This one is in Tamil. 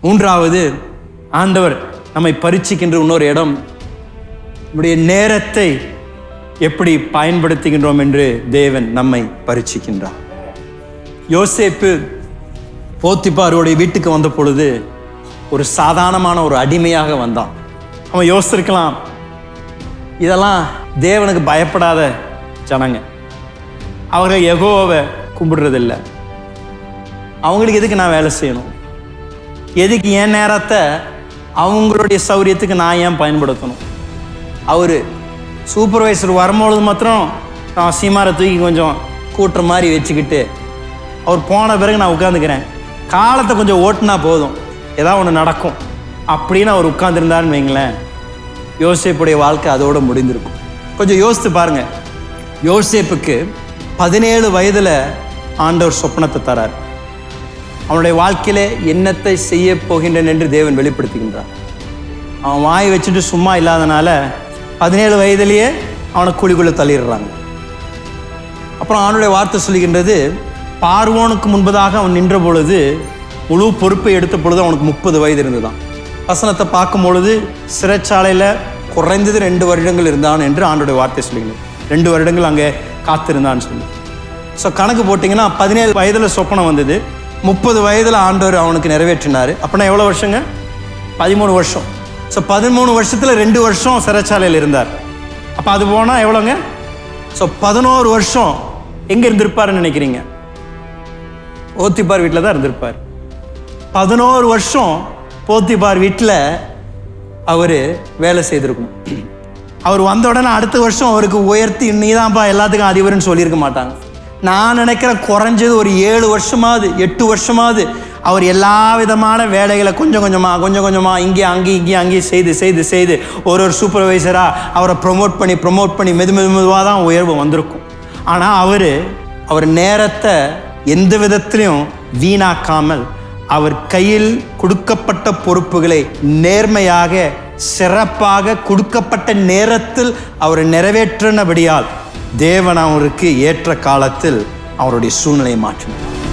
மூன்றாவது ஆண்டவர் நம்மை பரீட்சிக்கின்ற இன்னொரு இடம். நம்முடைய நேரத்தை எப்படி பயன்படுத்துகின்றோம் என்று தேவன் நம்மை பரீட்சிக்கின்றார். யோசேப்பு போத்திப்பாருடைய வீட்டுக்கு வந்த பொழுது ஒரு சாதாரணமான ஒரு அடிமையாக வந்தான். அவன் யோசிச்சிருக்கலாம் இதெல்லாம் தேவனுக்கு பயப்படாத ஜனங்க. அவர்கள் எகோவை கும்பிடுறதில்லை. அவங்களுக்கு எதுக்கு நான் வேலை செய்யணும்? எதுக்கு என் நேரத்தை அவங்களுடைய சௌரியத்துக்கு நான் ஏன் பயன்படுத்தணும்? அவர் சூப்பர்வைசர் வரும்பொழுது மாத்திரம் நான் சீமாரை தூக்கி கொஞ்சம் கூட்டுற மாதிரி வச்சுக்கிட்டு அவர் போன பிறகு நான் உட்காந்துக்கிறேன் காலத்தை கொஞ்சம் ஓட்டுனா போதும். ஏதாவது ஒன்று நடக்கும். அப்படின்னு அவர் உட்காந்துருந்தாருன்னு வைங்களேன் யோசேப்புடைய வாழ்க்கை அதோடு முடிந்திருக்கும். கொஞ்சம் யோசித்து பாருங்கள் யோசேப்புக்கு பதினேழு வயதில் ஆண்டவர் சொப்பனத்தை தரார். அவனுடைய வாழ்க்கையிலே என்னத்தை செய்ய போகின்றேன் என்று தேவன் வெளிப்படுத்துகின்றார். அவன் வாய் வச்சுட்டு சும்மா இல்லாதனால பதினேழு வயதிலேயே அவனை குழிக்குள்ளே தள்ளிடுறாங்க. அப்புறம் அவனுடைய வார்த்தை சொல்லுகின்றது பார்வோனுக்கு முன்பதாக அவன் நின்ற பொழுது முழு பொறுப்பை எடுத்த பொழுது அவனுக்கு முப்பது வயது இருந்துதான் வசனத்தை பார்க்கும் பொழுது சிறைச்சாலையில் குறைந்தது ரெண்டு வருடங்கள் இருந்தான் என்று ஆண்டுடைய வார்த்தை சொல்லுகிறது ரெண்டு வருடங்கள் அங்கே காத்திருந்தான்னு சொல்லி ஸோ கணக்கு போட்டிங்கன்னா பதினேழு வயதில் சொப்பனம் வந்தது. முப்பது வயதில் ஆண்டவர் அவனுக்கு நிறைவேற்றினார். அப்படின்னா எவ்வளோ வருஷங்க? பதிமூணு வருஷம். ஸோ பதிமூணு வருஷத்தில் ரெண்டு வருஷம் சிறைச்சாலையில் இருந்தார். அப்போ அது போனால் எவ்வளோங்க? ஸோ பதினோரு வருஷம் எங்கே இருந்திருப்பாருன்னு நினைக்கிறீங்க? ஓத்திப்பார் வீட்டில் தான் இருந்திருப்பார். பதினோரு வருஷம் போத்திப்பார் வீட்டில் அவர் வேலை செய்திருக்கணும். அவர் வந்த உடனே அடுத்த வருஷம் அவருக்கு உயர்த்தி நீதான்ப்பா எல்லாத்துக்கும் அதிபர்னு சொல்லியிருக்க மாட்டாங்க. நான் நினைக்கிறேன் குறைஞ்சது ஒரு ஏழு வருஷமாவது எட்டு வருஷமாவது அவர் எல்லா விதமான வேலைகளை கொஞ்சம் கொஞ்சமாக கொஞ்சம் கொஞ்சமாக இங்கே அங்கே இங்கே அங்கே செய்து செய்து செய்து ஒரு ஒரு சூப்பர்வைசராக அவரை ப்ரொமோட் பண்ணி ப்ரொமோட் பண்ணி மெது மெது மெதுவாக தான் உயர்வு வந்திருக்கும். ஆனால் அவர் அவர் நேரத்தை எந்த விதத்திலையும் வீணாக்காமல் அவர் கையில் கொடுக்கப்பட்ட பொறுப்புகளை நேர்மையாக சிறப்பாக கொடுக்கப்பட்ட நேரத்தில் அவர் நிறைவேற்றினபடியால் தேவன் அவருக்கு ஏற்ற காலத்தில் அவருடைய சூழ்நிலையை மாற்றினார்.